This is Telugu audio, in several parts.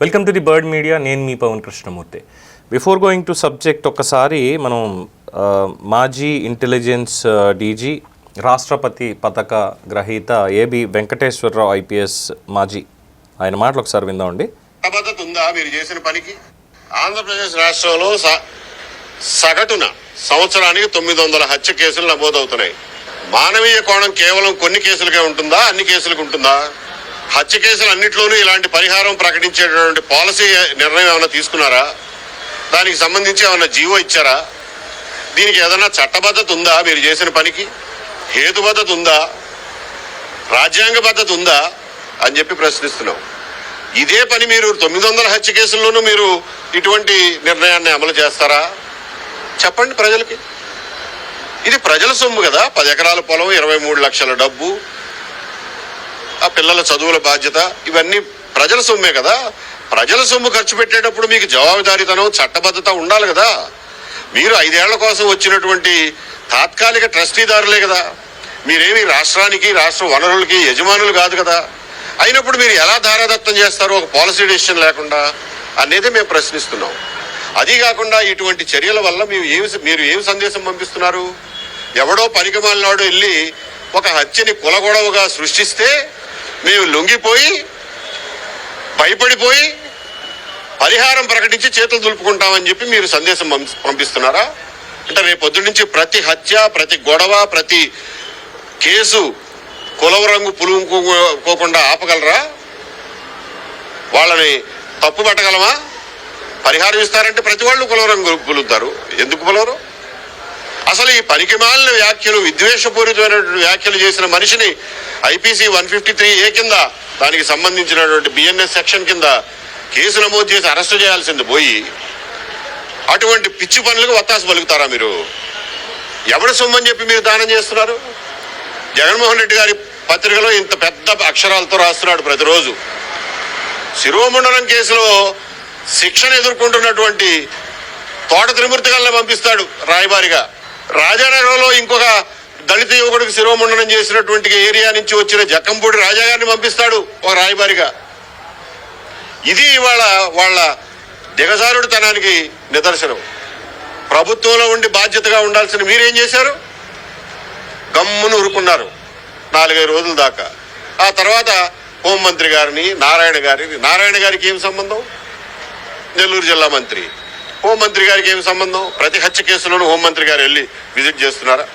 Welcome to the bird media నేను మీ Pavan Krishnamurthy. Before going to subject ఒక్కసారి మనం మాజీ ఇంటెలిజెన్స్ డీజీ రాష్ట్రపతి పథక గ్రహీత ఏబి వెంకటేశ్వరరావు ఐపీఎస్ మాజీ. ఆయన మాటలు ఒకసారి విందామండి చట్టబద్ధత ఉందా? మీరు చేసిన పనికి? ఆంధ్రప్రదేశ్ రాష్ట్రంలో స- సగటున సంవత్సరానికి తొమ్మిది వందల హత్య కేసులు నమోదవుతున్నాయి. మానవీయ కోణం కేవలం కొన్ని కేసులకే ఉంటుందా? అన్ని కేసులకు ఉంటుందా? హత్య కేసులు అన్నింటిలోనూ ఇలాంటి పరిహారం ప్రకటించేటటువంటి పాలసీ నిర్ణయం ఏమైనా తీసుకున్నారా? దానికి సంబంధించి ఏమైనా జీవో ఇచ్చారా? దీనికి ఏదైనా చట్టబద్ధత ఉందా మీరు చేసిన పనికి? హేతుబద్ధత ఉందా? రాజ్యాంగ పద్ధతి ఉందా? అని చెప్పి ప్రశ్నిస్తున్నాం. ఇదే పని మీరు తొమ్మిది వందల హత్య కేసుల్లోనూ మీరు ఇటువంటి నిర్ణయాన్ని అమలు చేస్తారా? చెప్పండి ప్రజలకి. ఇది ప్రజల సొమ్ము కదా. పది ఎకరాల పొలం ఇరవై మూడు లక్షల డబ్బు. ఆ పిల్లల చదువుల బాధ్యత ఇవన్నీ ప్రజల సొమ్మే కదా. ప్రజల సొమ్ము ఖర్చు పెట్టేటప్పుడు మీకు జవాబుదారీతనం చట్టబద్ధత ఉండాలి కదా. మీరు ఐదేళ్ళ కోసం వచ్చినటువంటి తాత్కాలిక ట్రస్టీదారులే కదా. మీరేమి రాష్ట్రానికి రాష్ట్ర వనరులకి యజమానులు కాదు కదా. అయినప్పుడు మీరు ఎలా ధారాదత్తం చేస్తారో ఒక పాలసీ డెసిషన్ లేకుండా అనేది మేము ప్రశ్నిస్తున్నాం. అది కాకుండా ఇటువంటి చర్యల వల్ల మేము ఏమి మీరు ఏమి సందేశం పంపిస్తున్నారు? ఎవడో పనికిమాలినాడు వెళ్ళి ఒక హత్యని కులగొడవగా సృష్టిస్తే మేము లొంగిపోయి భయపడిపోయి పరిహారం ప్రకటించి చేతులు దులుపుకుంటామని చెప్పి మీరు సందేశం పంపి- పంపిస్తున్నారా? అంటే రేపు పొద్దు నుంచి ప్రతి హత్య ప్రతి గొడవ ప్రతి కేసు కులవరంగు పులుముకోకుండా ఆపగలరా? వాళ్ళని తప్పు పట్టగలమా? పరిహారం ఇస్తారంటే ప్రతి వాళ్ళు కులవరంగు రంగు ఎందుకు పులవరు? అసలు ఈ పనికిమాలిన వ్యాఖ్యలు విద్వేషపూరితమైనటువంటి వ్యాఖ్యలు చేసిన మనిషిని I P C one fifty three A కింద దానికి సంబంధించినటువంటి బిఎన్ఎస్ సెక్షన్ కింద కేసు నమోదు చేసి అరెస్టు చేయాల్సింది పోయి అటువంటి పిచ్చి పనులకు వత్తాసు పలుకుతారా మీరు? ఎవరి సొమ్మని చెప్పి మీరు దానం చేస్తున్నారు? జగన్మోహన్ రెడ్డి గారి పత్రికలో ఇంత పెద్ద అక్షరాలతో రాస్తున్నాడు ప్రతిరోజు. శిరోమండలం కేసులో శిక్షణ ఎదుర్కొంటున్నటువంటి తోట త్రిమూర్తి పంపిస్తాడు రాయబారిగా. రాజానగరంలో ఇంకొక దళిత యువకుడికి శిరోముండనం చేసినటువంటి ఏరియా నుంచి వచ్చిన జక్కంపూడి రాజా గారిని పంపిస్తాడు ఒక రాయబారిగా. ఇది ఇవాళ వాళ్ళ దిగజారుడితనానికి నిదర్శనం. ప్రభుత్వంలో ఉండి బాధ్యతగా ఉండాల్సిన మీరేం చేశారు? గమ్మును ఉరుకున్నారు నాలుగైదు రోజుల దాకా. ఆ తర్వాత హోంమంత్రి గారిని నారాయణ గారిని నారాయణ గారికి ఏం సంబంధం? నెల్లూరు జిల్లా మంత్రి. హోంమంత్రి గారికి ఏం సంబంధం? ప్రతి హత్య కేసులోనూ హోంమంత్రి గారు వెళ్ళి విజిట్ చేస్తున్నారా?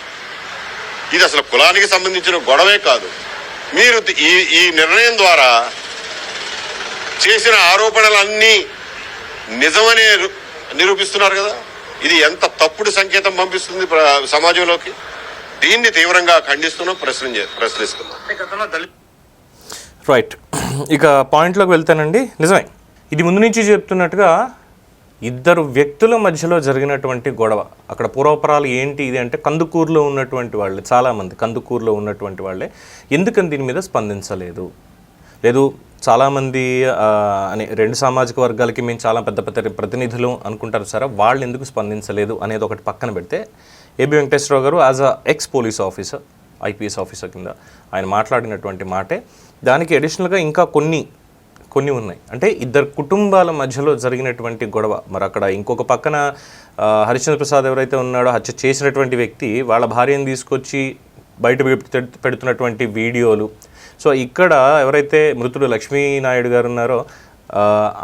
ఇది అసలు కులానికి సంబంధించిన గొడవే కాదు. మీరు ఈ ఈ నిర్ణయం ద్వారా చేసిన ఆరోపణలన్నీ నిజమనే నిరూపిస్తున్నారు కదా? ఇది ఎంత తప్పుడు సంకేతం పంపిస్తుంది ప్ర- సమాజంలోకి? దీన్ని తీవ్రంగా ఖండిస్తున్నాం ప్రశ్న ప్రశ్నిస్తున్నాం. రైట్ ఇక పాయింట్లోకి వెళ్తానండి. నిజమే. ఇది ముందు నుంచి చెప్తున్నట్టుగా ఇద్దరు వ్యక్తుల మధ్యలో జరిగినటువంటి గొడవ. అక్కడ పూర్వపరాలు ఏంటి? ఇది అంటే కందుకూరులో ఉన్నటువంటి వాళ్ళే చాలామంది కందుకూరులో ఉన్నటువంటి వాళ్ళే. ఎందుకని దీని మీద స్పందించలేదు? లేదు చాలామంది అనే రెండు సామాజిక వర్గాలకి మేము చాలా పెద్ద పెద్ద ప్రతినిధులు అనుకుంటారు సరే. వాళ్ళు ఎందుకు స్పందించలేదు అనేది ఒకటి పక్కన పెడితే ఏబి వెంకటేశ్వరరావు గారు as a ex police officer IPS officer కింద ఆయన మాట్లాడినటువంటి మాటే. దానికి అడిషనల్గా ఇంకా కొన్ని కొన్ని ఉన్నాయి. అంటే ఇద్దరు కుటుంబాల మధ్యలో జరిగినటువంటి గొడవ. మరి అక్కడ ఇంకొక పక్కన హరిచంద్ర ప్రసాద్ ఎవరైతే ఉన్నాడో హత్య చేసినటువంటి వ్యక్తి వాళ్ళ భార్యను తీసుకొచ్చి బయట పెడుతున్నటువంటి వీడియోలు. సో ఇక్కడ ఎవరైతే మృతుడు లక్ష్మీనాయుడు గారు ఉన్నారో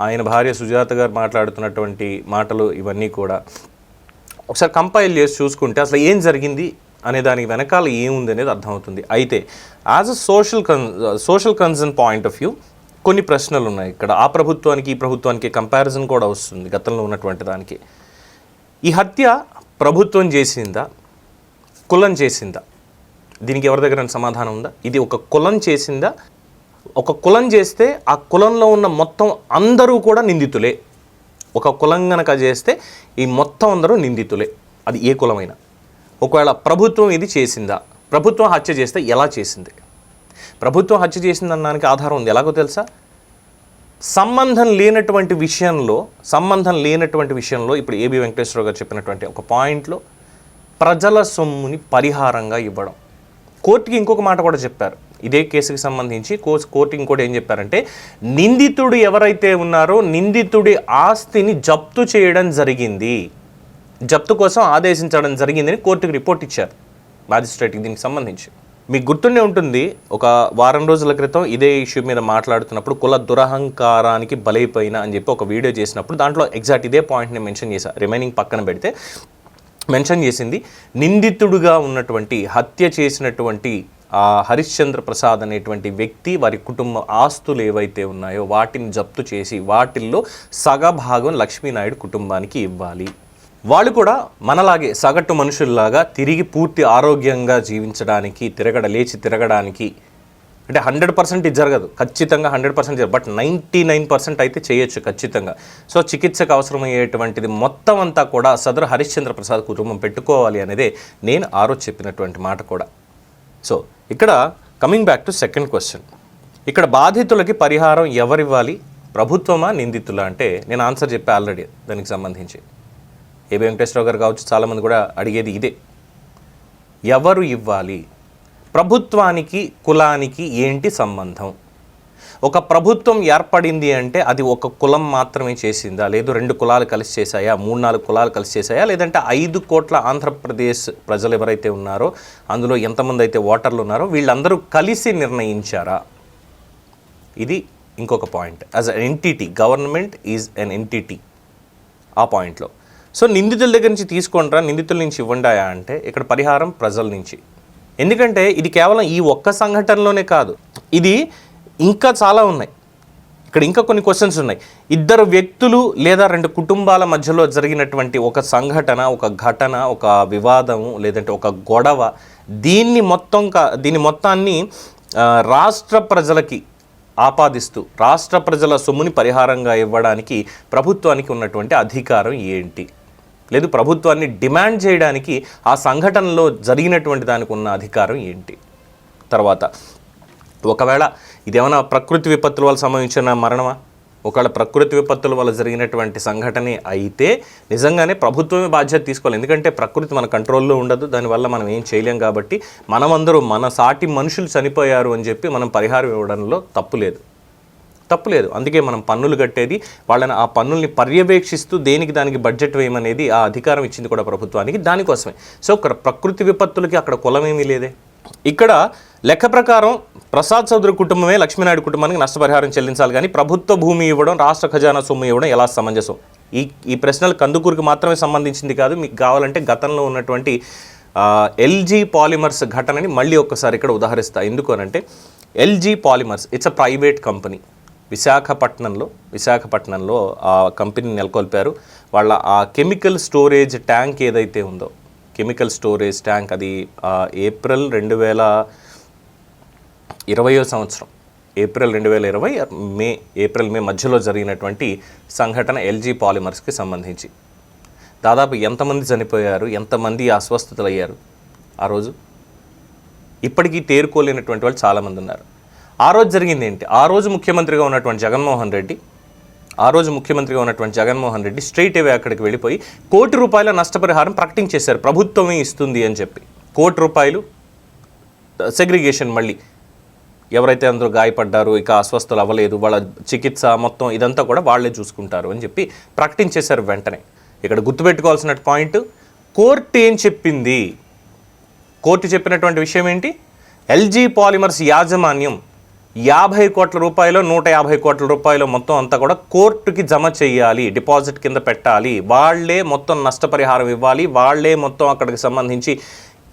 ఆయన భార్య సుజాత గారు మాట్లాడుతున్నటువంటి మాటలు ఇవన్నీ కూడా. ఒకసారి కంపైల్ చేసి చూసుకుంటే అసలు ఏం జరిగింది అనే దానికి వెనకాల ఏముంది అనేది అర్థమవుతుంది. అయితే as a social con social concern point of view కొన్ని ప్రశ్నలు ఉన్నాయి ఇక్కడ. ఆ ప్రభుత్వానికి ఈ ప్రభుత్వానికి కంపారిజన్ కూడా వస్తుంది గతంలో ఉన్నటువంటి దానికి. ఈ హత్య ప్రభుత్వం చేసిందా? కులం చేసిందా? దీనికి ఎవరి దగ్గర సమాధానం ఉందా? ఇది ఒక కులం చేసిందా? ఒక కులం చేస్తే ఆ కులంలో ఉన్న మొత్తం అందరూ కూడా నిందితులే. ఒక కులం గనక చేస్తే ఈ మొత్తం అందరూ నిందితులే. అది ఏ కులమైనా. ఒకవేళ ప్రభుత్వం ఇది చేసిందా? ప్రభుత్వం హత్య చేస్తే ఎలా చేసింది? ప్రభుత్వం హత్య చేసిందన్నానికి ఆధారం ఉంది. ఎలాగో తెలుసా? సంబంధం లేనటువంటి విషయంలో సంబంధం లేనటువంటి విషయంలో ఇప్పుడు ఏబి వెంకటేశ్వరరావు గారు చెప్పినటువంటి ఒక పాయింట్లో ప్రజల సొమ్ముని పరిహారంగా ఇవ్వడం. కోర్టుకి ఇంకొక మాట కూడా చెప్పారు. ఇదే కేసుకి సంబంధించి కోర్స్ కోర్టు ఇంకోటి ఏం చెప్పారంటే నిందితుడు ఎవరైతే ఉన్నారో నిందితుడి ఆస్తిని జప్తు చేయడం జరిగింది. జప్తు కోసం ఆదేశించడం జరిగిందని కోర్టుకు రిపోర్ట్ ఇచ్చారు. మ్యాజిస్ట్రేట్కి దీనికి సంబంధించి. మీకు గుర్తుండే ఉంటుంది ఒక వారం రోజుల క్రితం ఇదే ఇష్యూ మీద మాట్లాడుతున్నప్పుడు కుల దురహంకారానికి బలైపోయిన అని చెప్పి ఒక వీడియో చేసినప్పుడు దాంట్లో ఎగ్జాక్ట్ ఇదే పాయింట్ని మెన్షన్ చేశా. రిమైనింగ్ పక్కన పెడితే మెన్షన్ చేసింది నిందితుడుగా ఉన్నటువంటి హత్య చేసినటువంటి ఆ హరిశ్చంద్ర ప్రసాద్ అనేటువంటి వ్యక్తి వారి కుటుంబ ఆస్తులు ఏవైతే ఉన్నాయో వాటిని జప్తు చేసి వాటిల్లో సగభాగం లక్ష్మీనాయుడు కుటుంబానికి ఇవ్వాలి. వాళ్ళు కూడా మనలాగే సగటు మనుషుల్లాగా తిరిగి పూర్తి ఆరోగ్యంగా జీవించడానికి తిరగడ లేచి తిరగడానికి అంటే హండ్రెడ్ పర్సెంట్ ఇది జరగదు. ఖచ్చితంగా హండ్రెడ్ పర్సెంట్ జరగదు. బట్ నైంటీ నైన్ పర్సెంట్ అయితే చేయొచ్చు ఖచ్చితంగా. సో చికిత్సకు అవసరమయ్యేటువంటిది మొత్తం అంతా కూడా సదరు హరిశ్చంద్ర ప్రసాద్ కుటుంబం పెట్టుకోవాలి అనేదే నేను ఆరో చెప్పినటువంటి మాట కూడా. సో ఇక్కడ coming back to second question ఇక్కడ బాధితులకి పరిహారం ఎవరివ్వాలి? ప్రభుత్వమా నిందితులా? అంటే నేను ఆన్సర్ చెప్పా ఆల్రెడీ దానికి సంబంధించి. ఏ వెంకటేశ్వరరావు గారు కావచ్చు చాలామంది కూడా అడిగేది ఇదే. ఎవరు ఇవ్వాలి? ప్రభుత్వానికి కులానికి ఏంటి సంబంధం? ఒక ప్రభుత్వం ఏర్పడింది అంటే అది ఒక కులం మాత్రమే చేసిందా? లేదు రెండు కులాలు కలిసి చేశాయా? మూడు నాలుగు కులాలు కలిసి చేశాయా? లేదంటే ఐదు కోట్ల ఆంధ్రప్రదేశ్ ప్రజలు ఎవరైతే ఉన్నారో అందులో ఎంతమంది అయితే ఓటర్లు ఉన్నారో వీళ్ళందరూ కలిసి నిర్ణయించారా? ఇది ఇంకొక point. As a entity government is an entity ఆ పాయింట్లో. సో నిందితుల దగ్గర నుంచి తీసుకుంటారా నిందితుల నుంచి ఇవ్వండాయా అంటే ఇక్కడ పరిహారం ప్రజల నుంచి. ఎందుకంటే ఇది కేవలం ఈ ఒక్క సంఘటనలోనే కాదు. ఇది ఇంకా చాలా ఉన్నాయి. ఇక్కడ ఇంకా కొన్ని క్వశ్చన్స్ ఉన్నాయి. ఇద్దరు వ్యక్తులు లేదా రెండు కుటుంబాల మధ్యలో జరిగినటువంటి ఒక సంఘటన ఒక ఘటన ఒక వివాదము లేదంటే ఒక గొడవ దీన్ని మొత్తం కా- దీని మొత్తాన్ని రాష్ట్ర ప్రజలకి ఆపాదిస్తూ రాష్ట్ర ప్రజల సొమ్ముని పరిహారంగా ఇవ్వడానికి ప్రభుత్వానికి ఉన్నటువంటి అధికారం ఏంటి? లేదు ప్రభుత్వాన్ని డిమాండ్ చేయడానికి ఆ సంఘటనలో జరిగినటువంటి దానికి ఉన్న అధికారం ఏంటి? తర్వాత ఒకవేళ ఇదేమైనా ప్రకృతి విపత్తుల వల్ల సంభవించిన మరణమా? ఒకవేళ ప్రకృతి విపత్తుల వల్ల జరిగినటువంటి సంఘటనే అయితే నిజంగానే ప్రభుత్వమే బాధ్యత తీసుకోవాలి. ఎందుకంటే ప్రకృతి మన కంట్రోల్లో ఉండదు. దానివల్ల మనం ఏం చేయలేం కాబట్టి మనమందరూ మన సాటి మనుషులు చనిపోయారు అని చెప్పి మనం పరిహారం ఇవ్వడంలో తప్పు లేదు. తప్పులేదు. అందుకే మనం పన్నులు కట్టేది వాళ్ళని ఆ పన్నుల్ని పర్యవేక్షిస్తూ దేనికి దానికి బడ్జెట్ వేయమనేది ఆ అధికారం ఇచ్చింది కూడా ప్రభుత్వానికి దానికోసమే. సో ప్ర- ప్రకృతి విపత్తులకి అక్కడ కులమేమీ లేదే. ఇక్కడ లెక్క ప్రకారం ప్రసాద్ చౌదరి కుటుంబమే లక్ష్మీనాయుడు కుటుంబానికి నష్టపరిహారం చెల్లించాలి కానీ ప్రభుత్వ భూమి ఇవ్వడం రాష్ట్ర ఖజానా సొమ్ము ఇవ్వడం ఎలా సమంజసం? ఈ ఈ ప్రశ్నలు కందుకూరుకి మాత్రమే సంబంధించింది కాదు. మీకు కావాలంటే గతంలో ఉన్నటువంటి ఎల్జీ పాలిమర్స్ ఘటనని మళ్ళీ ఒక్కసారి ఇక్కడ ఉదాహరిస్తా. ఎందుకు అనంటే LG Polymers it's a private company విశాఖపట్నంలో విశాఖపట్నంలో ఆ కంపెనీ నెలకొల్పారు. వాళ్ళ ఆ కెమికల్ స్టోరేజ్ ట్యాంక్ ఏదైతే ఉందో కెమికల్ స్టోరేజ్ ట్యాంక్ అది ఏప్రిల్ రెండు వేల ఇరవయో సంవత్సరం ఏప్రిల్ రెండు వేల ఇరవై మే ఏప్రిల్ మే మధ్యలో జరిగినటువంటి సంఘటన ఎల్జీ పాలిమర్స్కి సంబంధించి. దాదాపు ఎంతమంది చనిపోయారు ఎంతమంది అస్వస్థతలు అయ్యారు ఆ రోజు? ఇప్పటికీ తేరుకోలేనటువంటి వాళ్ళు చాలామంది ఉన్నారు. ఆ రోజు జరిగింది ఏంటి? ఆ రోజు ముఖ్యమంత్రిగా ఉన్నటువంటి జగన్మోహన్ రెడ్డి ఆ రోజు ముఖ్యమంత్రిగా ఉన్నటువంటి జగన్మోహన్ రెడ్డి స్ట్రైట్ అవే అక్కడికి వెళ్ళిపోయి కోటి రూపాయల నష్టపరిహారం ప్రకటించేశారు ప్రభుత్వమే ఇస్తుంది అని చెప్పి. కోటి రూపాయలు సెగ్రిగేషన్ మళ్ళీ. ఎవరైతే అందరూ గాయపడ్డారు ఇక అస్వస్థలు అవ్వలేదు వాళ్ళ చికిత్స మొత్తం ఇదంతా కూడా వాళ్ళే చూసుకుంటారు అని చెప్పి ప్రకటించేశారు వెంటనే. ఇక్కడ గుర్తుపెట్టుకోవాల్సిన పాయింట్ కోర్టు ఏం చెప్పింది? కోర్టు చెప్పినటువంటి విషయం ఏంటి? ఎల్జీ పాలిమర్స్ యాజమాన్యం యాభై కోట్ల రూపాయలు నూట యాభై కోట్ల రూపాయలు మొత్తం అంతా కూడా కోర్టుకి జమ చేయాలి డిపాజిట్ కింద పెట్టాలి. వాళ్ళే మొత్తం నష్టపరిహారం ఇవ్వాలి వాళ్ళే మొత్తం అక్కడికి సంబంధించి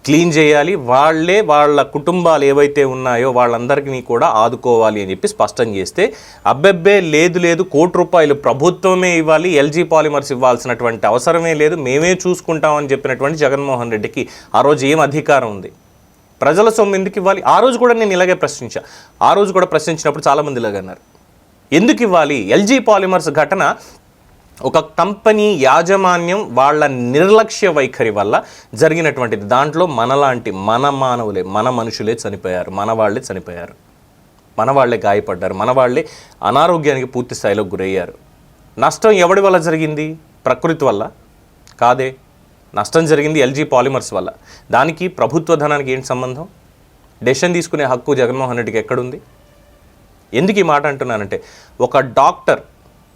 క్లీన్ చేయాలి వాళ్ళే వాళ్ళ కుటుంబాలు ఏవైతే ఉన్నాయో వాళ్ళందరికీ కూడా ఆదుకోవాలి అని చెప్పి స్పష్టం చేస్తే అబ్బెబ్బే లేదు లేదు కోటి రూపాయలు ప్రభుత్వమే ఇవ్వాలి ఎల్జీ పాలిమర్స్ ఇవ్వాల్సినటువంటి అవసరమే లేదు మేమే చూసుకుంటామని చెప్పినటువంటి జగన్మోహన్ రెడ్డికి ఆ రోజు ఏం అధికారం ఉంది? ప్రజల సొమ్ము ఎందుకు ఇవ్వాలి? ఆ రోజు కూడా నేను ఇలాగే ప్రశ్నించా. ఆ రోజు కూడా ప్రశ్నించినప్పుడు చాలామంది ఇలాగే అన్నారు. ఎందుకు ఇవ్వాలి? ఎల్జీ పాలిమర్స్ ఘటన ఒక కంపెనీ యాజమాన్యం వాళ్ళ నిర్లక్ష్య వైఖరి వల్ల జరిగినటువంటిది. దాంట్లో మనలాంటి మన మానవులే మన మనుషులే చనిపోయారు మన వాళ్ళే చనిపోయారు. మన వాళ్ళే గాయపడ్డారు మన వాళ్ళే అనారోగ్యానికి పూర్తి స్థాయిలో గురయ్యారు. నష్టం ఎవడి వల్ల జరిగింది? ప్రకృతి వల్ల? కాదే. నష్టం జరిగింది ఎల్జీ పాలిమర్స్ వల్ల. దానికి ప్రభుత్వ ధనానికి ఏంటి సంబంధం? డెసిషన్ తీసుకునే హక్కు జగన్మోహన్ రెడ్డికి ఎక్కడుంది? ఎందుకు ఈ మాట అంటున్నానంటే ఒక డాక్టర్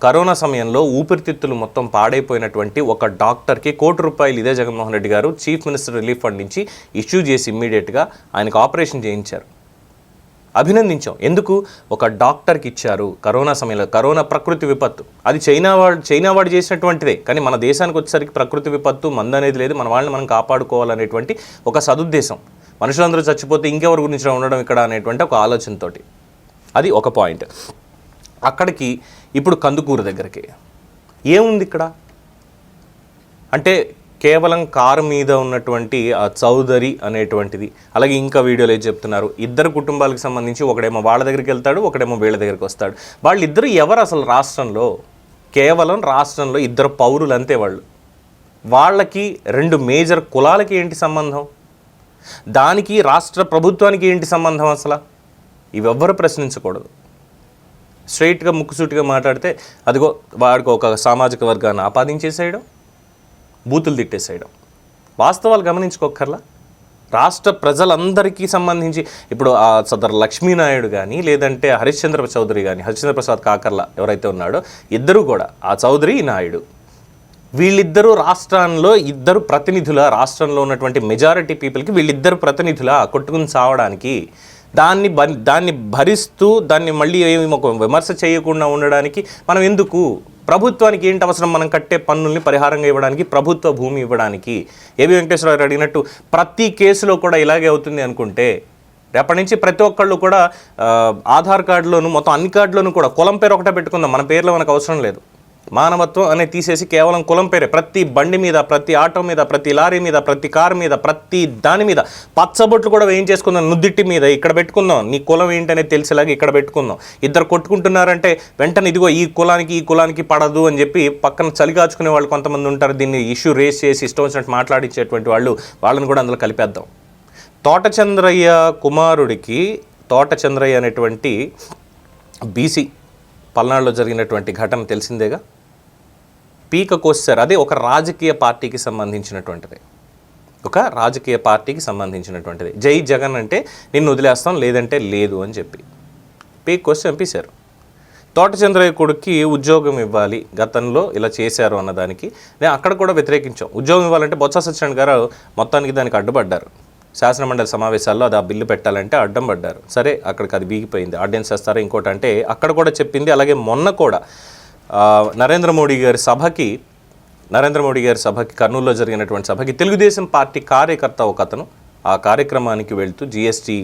కరోనా సమయంలో ఊపిరితిత్తులు మొత్తం పాడైపోయినటువంటి ఒక డాక్టర్కి కోటి రూపాయలు ఇదే Jaganmohan Reddy garu chief minister relief fund నుంచి ఇష్యూ చేసి ఇమ్మీడియట్గా ఆయనకు ఆపరేషన్ చేయించారు. అభినందించాం. ఎందుకు? ఒక డాక్టర్కి ఇచ్చారు కరోనా సమయంలో. కరోనా ప్రకృతి విపత్తు. అది చైనా వాడు చైనా వాడు చేసినటువంటిదే. కానీ మన దేశానికి వచ్చేసరికి ప్రకృతి విపత్తు మందు అనేది లేదు. మన వాళ్ళని మనం కాపాడుకోవాలనేటువంటి ఒక సదుద్దేశం. మనుషులందరూ చచ్చిపోతే ఇంకెవరి గురించి ఉండడం ఇక్కడ అనేటువంటి ఒక ఆలోచనతోటి. అది ఒక పాయింట్. అక్కడికి ఇప్పుడు కందుకూరు దగ్గరికి. ఏముంది ఇక్కడ? అంటే కేవలం కారు మీద ఉన్నటువంటి ఆ చౌదరి అనేటువంటిది. అలాగే ఇంకా వీడియోలో ఏం చెప్తున్నారు? ఇద్దరు కుటుంబాలకు సంబంధించి ఒకడేమో వాళ్ళ దగ్గరికి వెళ్తాడు ఒకడేమో వీళ్ళ దగ్గరికి వస్తాడు. వాళ్ళిద్దరు ఎవరు అసలు రాష్ట్రంలో? కేవలం రాష్ట్రంలో ఇద్దరు పౌరులు అంతే వాళ్ళు. వాళ్ళకి రెండు మేజర్ కులాలకి ఏంటి సంబంధం? దానికి రాష్ట్ర ప్రభుత్వానికి ఏంటి సంబంధం అసలు? ఇవెవ్వరు ప్రశ్నించకూడదు. స్ట్రైట్గా ముక్కుసూటిగా మాట్లాడితే అదిగో వాడికి ఒక సామాజిక వర్గాన్ని ఆపాదించేసేయడం బూతులు తిట్టేసేయడం. వాస్తవాలు గమనించుకోకర్లా రాష్ట్ర ప్రజలందరికీ సంబంధించి ఇప్పుడు ఆ సదర్ లక్ష్మీనాయుడు కానీ లేదంటే హరిశ్చంద్ర చౌదరి కానీ హరిశ్చంద్ర ప్రసాద్ కాకర్ల ఎవరైతే ఉన్నాడో ఇద్దరు కూడా ఆ చౌదరి నాయుడు వీళ్ళిద్దరూ రాష్ట్రంలో ఇద్దరు ప్రతినిధుల రాష్ట్రంలో ఉన్నటువంటి మెజారిటీ పీపుల్కి వీళ్ళిద్దరు ప్రతినిధుల కొట్టుకుని చావడానికి దాన్ని దాన్ని భరిస్తూ దాన్ని మళ్ళీ ఏమి ఒక విమర్శ చేయకుండా ఉండడానికి మనం ఎందుకు? ప్రభుత్వానికి ఏంటి అవసరం? మనం కట్టే పన్నుల్ని పరిహారంగా ఇవ్వడానికి ప్రభుత్వ భూమి ఇవ్వడానికి. ఏబి వెంకటేశ్వరరావు అడిగినట్టు ప్రతి కేసులో కూడా ఇలాగే అవుతుంది అనుకుంటే రేపటి నుంచి ప్రతి ఒక్కళ్ళు కూడా ఆధార్ కార్డులోను మొత్తం అన్ని కార్డులోనూ కూడా కులం పేరు ఒకటే పెట్టుకుందాం. మన పేర్లో మనకు అవసరం లేదు. మానవత్వం అనేది తీసేసి కేవలం కులం పేరే. ప్రతి బండి మీద ప్రతి ఆటో మీద ప్రతి లారీ మీద ప్రతి కారు మీద ప్రతి దాని మీద పచ్చబొట్లు కూడా వేయించేసుకుందాం నుద్దిట్టి మీద ఇక్కడ పెట్టుకుందాం. నీ కులం ఏంటనేది తెలిసేలాగా ఇక్కడ పెట్టుకుందాం. ఇద్దరు కొట్టుకుంటున్నారంటే వెంటనే ఇదిగో ఈ కులానికి ఈ కులానికి పడదు అని చెప్పి పక్కన చలిగాచుకునే వాళ్ళు కొంతమంది ఉంటారు. దీన్ని ఇష్యూ రేస్ చేసి ఇష్టం వచ్చినట్టు మాట్లాడించేటువంటి వాళ్ళు వాళ్ళని కూడా అందులో కలిపేద్దాం. తోటచంద్రయ్య కుమారుడికి తోటచంద్రయ్య అనేటువంటి బీసీ పల్నాడులో జరిగినటువంటి ఘటన తెలిసిందేగా? పీక కోస్తారు అదే ఒక రాజకీయ పార్టీకి సంబంధించినటువంటిది. ఒక రాజకీయ పార్టీకి సంబంధించినటువంటిది. జై జగన్ అంటే నిన్ను వదిలేస్తాం లేదంటే లేదు అని చెప్పి. పీక్ కోసి చంపేశారు. తోటచంద్రయ్య కొడుక్కి ఉద్యోగం ఇవ్వాలి గతంలో ఇలా చేశారు అన్నదానికి. నేను అక్కడ కూడా వ్యతిరేకించాం. ఉద్యోగం ఇవ్వాలంటే బొత్స సత్యనారాయణ గారు మొత్తానికి దానికి అడ్డుపడ్డారు. శాసనమండలి సమావేశాల్లో అది ఆ బిల్లు పెట్టాలంటే అడ్డం పడ్డారు. సరే అక్కడికి అది వీగిపోయింది. ఆర్డియన్స్ చేస్తారా ఇంకోటి అంటే అక్కడ కూడా చెప్పింది. అలాగే మొన్న కూడా నరేంద్ర మోడీ గారి సభకి నరేంద్ర మోడీ గారి సభకి కర్నూలులో జరిగినటువంటి సభకి తెలుగుదేశం పార్టీ కార్యకర్త ఒక అతను. ఆ కార్యక్రమానికి వెళ్తూ జిఎస్టీ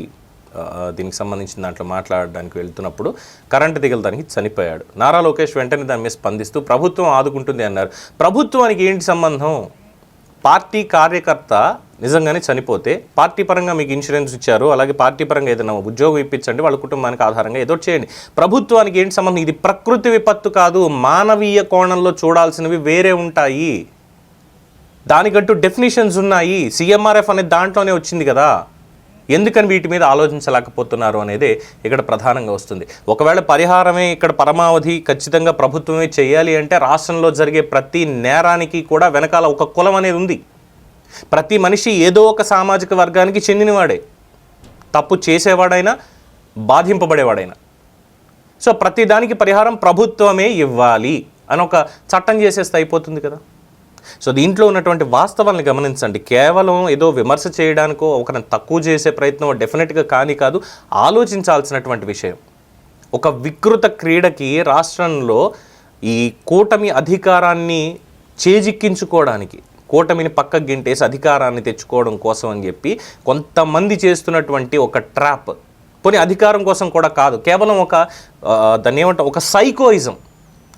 దీనికి సంబంధించిన దాంట్లో మాట్లాడడానికి వెళ్తున్నప్పుడు కరెంటు దిగలదానికి చనిపోయాడు. నారా లోకేష్ వెంటనే దాని మీద స్పందిస్తూ ప్రభుత్వం ఆదుకుంటుంది అన్నారు. ప్రభుత్వానికి ఏంటి సంబంధం? పార్టీ కార్యకర్త నిజంగానే చనిపోతే పార్టీ పరంగా మీకు ఇన్సూరెన్స్ ఇచ్చారు అలాగే పార్టీ పరంగా ఏదైనా ఉద్యోగం ఇప్పించండి వాళ్ళ కుటుంబానికి ఆధారంగా ఏదో చేయండి. ప్రభుత్వానికి ఏంటి సంబంధం? ఇది ప్రకృతి విపత్తు కాదు మానవీయ కోణంలో చూడాల్సినవి వేరే ఉంటాయి. దానికంటూ డెఫినేషన్స్ ఉన్నాయి. సిఎంఆర్ఎఫ్ అనే దాంట్లోనే వచ్చింది కదా. ఎందుకని వీటి మీద ఆలోచించలేకపోతున్నారు అనేది ఇక్కడ ప్రధానంగా వస్తుంది. ఒకవేళ పరిహారమే ఇక్కడ పరమావధి ఖచ్చితంగా ప్రభుత్వమే చేయాలి అంటే రాష్ట్రంలో జరిగే ప్రతి నేరానికి కూడా వెనకాల ఒక కులం అనేది ఉంది. ప్రతి మనిషి ఏదో ఒక సామాజిక వర్గానికి చెందినవాడే. తప్పు చేసేవాడైనా బాధింపబడేవాడైనా. సో ప్రతి దానికి పరిహారం ప్రభుత్వమే ఇవ్వాలి అని ఒక చట్టం చేసేస్తే అయిపోతుంది కదా. సో దీంట్లో ఉన్నటువంటి వాస్తవాలను గమనించండి. కేవలం ఏదో విమర్శ చేయడానికో ఒకరిని తక్కువ చేసే ప్రయత్నం డెఫినెట్గా కానీ కాదు ఆలోచించాల్సినటువంటి విషయం. ఒక వికృత క్రీడకి రాష్ట్రంలో ఈ కూటమి అధికారాన్ని చేజిక్కించుకోవడానికి కూటమిని పక్కకు గింటేసి అధికారాన్ని తెచ్చుకోవడం కోసం అని చెప్పి కొంతమంది చేస్తున్నటువంటి ఒక ట్రాప్. పోనీ అధికారం కోసం కూడా కాదు కేవలం ఒక దాన్ని ఏమంటాం ఒక సైకోయిజం.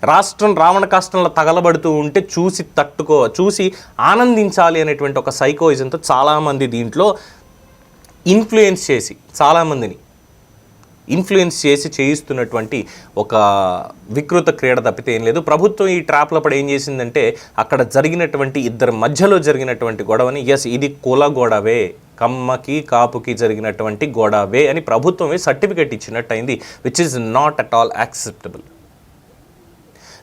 రాష్ట్రం రావణ కాష్టంలో తగలబడుతూ ఉంటే చూసి తట్టుకో చూసి ఆనందించాలి అనేటువంటి ఒక సైకోయిజంతో చాలామంది దీంట్లో ఇన్ఫ్లుయెన్స్ చేసి చాలామందిని ఇన్ఫ్లుయెన్స్ చేసి చేయిస్తున్నటువంటి ఒక వికృత క్రీడ తప్పితే ఏం లేదు. ప్రభుత్వం ఈ ట్రాప్లో పడి ఏం చేసిందంటే అక్కడ జరిగినటువంటి ఇద్దరి మధ్యలో జరిగినటువంటి గొడవని ఎస్ ఇది కుల గొడవే కమ్మకి కాపుకి జరిగినటువంటి గొడవే అని ప్రభుత్వమే సర్టిఫికేట్ ఇచ్చినట్టు అయింది which is not at all acceptable